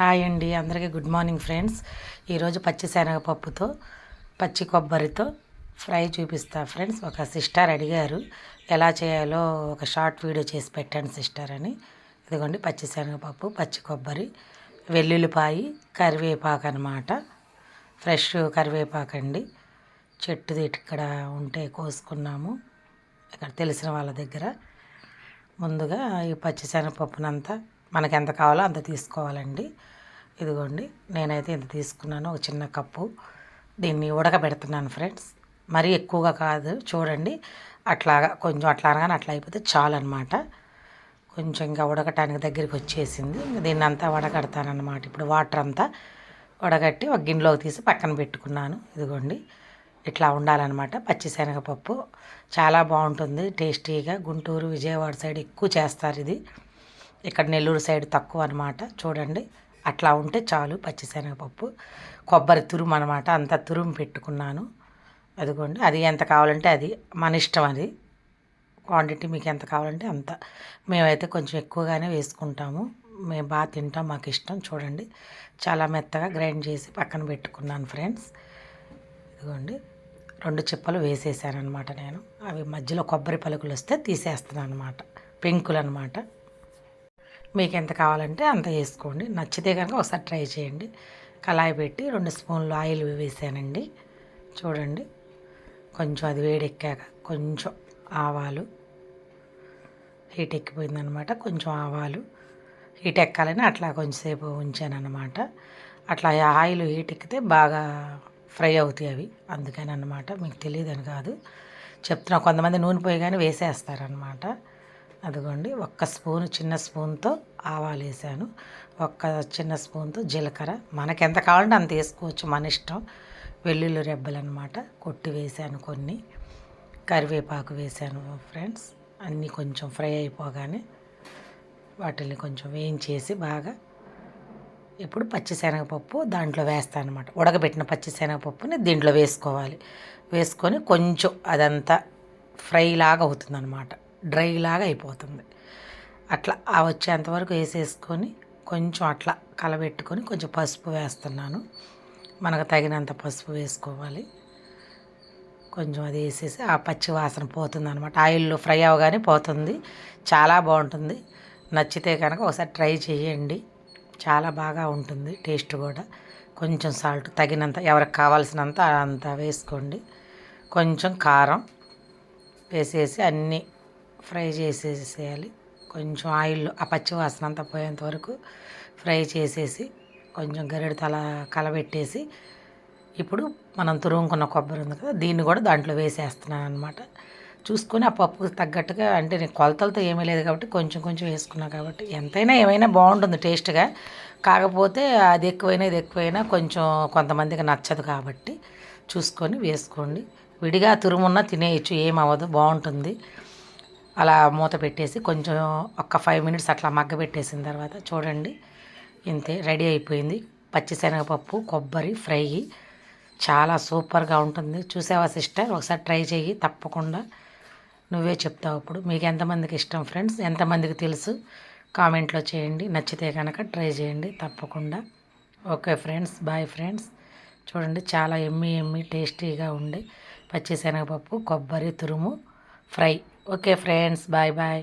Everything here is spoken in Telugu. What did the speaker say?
హాయ్ అండి అందరికీ గుడ్ మార్నింగ్ ఫ్రెండ్స్. ఈరోజు పచ్చి శనగపప్పుతో పచ్చి కొబ్బరితో ఫ్రై చూపిస్తా ఫ్రెండ్స్. ఒక సిస్టర్ అడిగారు ఎలా చేయాలో ఒక షార్ట్ వీడియో చేసి పెట్టండి సిస్టర్ అని. ఇదిగోండి పచ్చి శనగపప్పు పచ్చి కొబ్బరి వెల్లుల్లిపాయి కరివేపాకు అనమాట ఫ్రెష్ కరివేపాకు అండి. చెట్టుది ఇక్కడ ఉంటే కోసుకున్నాము ఇక్కడ తెలిసిన వాళ్ళ దగ్గర. ముందుగా ఈ పచ్చి శనగపప్పునంతా మనకి ఎంత కావాలో అంత తీసుకోవాలండి. ఇదిగోండి నేనైతే ఇంత తీసుకున్నాను ఒక చిన్న కప్పు. దీన్ని ఉడకబెడుతున్నాను ఫ్రెండ్స్. మరీ ఎక్కువగా కాదు చూడండి. అట్లాగా కొంచెం అట్లా అనగానే అట్లా అయిపోతే చాలు అనమాట కొంచెం ఇంకా ఉడకటానికి దగ్గరికి వచ్చేసింది. దీన్ని అంతా వడగడతానమాట ఇప్పుడు వాటర్ అంతా వడగట్టి ఒక గిన్నెలోకి తీసి పక్కన పెట్టుకున్నాను. ఇదిగోండి ఇట్లా ఉండాలన్నమాట. పచ్చిశనగపప్పు చాలా బాగుంటుంది టేస్టీగా. గుంటూరు విజయవాడ సైడ్ ఎక్కువ చేస్తారు ఇది. ఇక్కడ నెల్లూరు సైడ్ తక్కువ అనమాట చూడండి. అట్లా ఉంటే చాలు పచ్చిశనగపప్పు. కొబ్బరి తురుము అనమాట అంత తురుము పెట్టుకున్నాను. అదిగోండి. అది ఎంత కావాలంటే అది. మన ఇష్టం అది. క్వాంటిటీ మీకు ఎంత కావాలంటే అంత. మేమైతే కొంచెం ఎక్కువగానే వేసుకుంటాము. మేము బాగా తింటాం. మాకు ఇష్టం. చూడండి. చాలా మెత్తగా గ్రైండ్ చేసి పక్కన పెట్టుకున్నాను ఫ్రెండ్స్. ఇదిగోండి. రెండు చిప్పలు వేసేసాను అనమాట నేను. అవి మధ్యలో కొబ్బరి పలుకులు వస్తే తీసేస్తున్నాను అనమాట పెంకులు అనమాట మీకు ఎంత కావాలంటే అంత వేసుకోండి. నచ్చితే కనుక ఒకసారి ట్రై చేయండి. కళాయి పెట్టి రెండు స్పూన్లు ఆయిల్ వేసానండి. చూడండి. కొంచెం అది వేడెక్కాక కొంచెం ఆవాలు. హీట్ ఎక్కిపోయిందనమాట. కొంచెం ఆవాలు. హీట్ ఎక్కాలని అట్లా కొంచెంసేపు ఉంచాను అనమాట అట్లా ఆయిల్ హీట్ ఎక్కితే బాగా ఫ్రై అవుతాయి అవి. అందుకని అనమాట మీకు తెలియదని కాదు. చెప్తున్నా కొంతమంది నూనె పోయి కానీ వేసేస్తారనమాట. అదిగోండి ఒక్క స్పూన్ చిన్న స్పూన్తో ఆవాలు వేసాను ఒక్క చిన్న స్పూన్తో జీలకర్ర. మనకి ఎంత కావాలంటే అంత వేసుకోవచ్చు మన ఇష్టం. వెల్లుల్లి రెబ్బలు అనమాట కొట్టి వేసాను కొన్ని. కరివేపాకు వేసాను ఫ్రెండ్స్. అన్నీ కొంచెం ఫ్రై అయిపోగానే వాటిని కొంచెం వేయించేసి బాగా ఇప్పుడు పచ్చిశనగపప్పు దాంట్లో వేస్తాను అనమాట ఉడకబెట్టిన పచ్చిశనగపప్పుని దీంట్లో వేసుకోవాలి. వేసుకొని కొంచెం అదంతా ఫ్రై లాగా అవుతుందన్నమాట డ్రై లాగా అయిపోతుంది. అట్లా ఆ వచ్చేంతవరకు వేసేసుకొని కొంచెం అట్లా కలబెట్టుకొని కొంచెం పసుపు వేస్తున్నాను. మనకు తగినంత పసుపు వేసుకోవాలి. కొంచెం అది వేసేసి ఆ పచ్చి వాసన పోతుంది అనమాట ఆయిల్లో ఫ్రై అవగానే పోతుంది. చాలా బాగుంటుంది. నచ్చితే కనుక ఒకసారి ట్రై చేయండి. చాలా బాగా ఉంటుంది టేస్ట్ కూడా. కొంచెం సాల్ట్ తగినంత ఎవరికి కావాల్సినంత అంత వేసుకోండి. కొంచెం కారం వేసేసి అన్నీ ఫ్రై చేసేసేయాలి. కొంచెం ఆయిల్లో ఆ పచ్చి వాసన అంతా పోయేంత వరకు ఫ్రై చేసేసి కొంచెం గరిడి తల కలబెట్టేసి ఇప్పుడు మనం తురుముకున్న కొబ్బరి ఉంది కదా దీన్ని కూడా దాంట్లో వేసేస్తున్నాను అనమాట చూసుకొని ఆ పప్పుకు తగ్గట్టుగా అంటే నేను కొలతలతో ఏమీ లేదు కాబట్టి కొంచెం కొంచెం వేసుకున్నా కాబట్టి ఎంతైనా ఏమైనా బాగుంటుంది టేస్ట్గా. కాకపోతే అది ఎక్కువైనా ఇది ఎక్కువైనా కొంచెం కొంతమందికి నచ్చదు కాబట్టి చూసుకొని వేసుకోండి. విడిగా తురుమున్నా తినేయచ్చు ఏమవ్వదు బాగుంటుంది. అలా మూత పెట్టేసి కొంచెం ఒక ఫైవ్ మినిట్స్ అట్లా మగ్గ పెట్టేసిన తర్వాత చూడండి ఇంతే రెడీ అయిపోయింది. పచ్చిశనగపప్పు కొబ్బరి ఫ్రై చాలా సూపర్గా ఉంటుంది. చూసావా సిస్టర్ ఒకసారి ట్రై చేయి తప్పకుండా నువ్వే చెప్తావు అప్పుడు. మీకు ఎంతమందికి ఇష్టం ఫ్రెండ్స్ ఎంతమందికి తెలుసు? కామెంట్లో చేయండి. నచ్చితే కనుక ట్రై చేయండి తప్పకుండా. ఓకే ఫ్రెండ్స్ బాయ్ ఫ్రెండ్స్ చూడండి చాలా ఎమ్మి ఎమ్మి టేస్టీగా ఉండే పచ్చిశనగపప్పు కొబ్బరి తురుము fry okay friends bye bye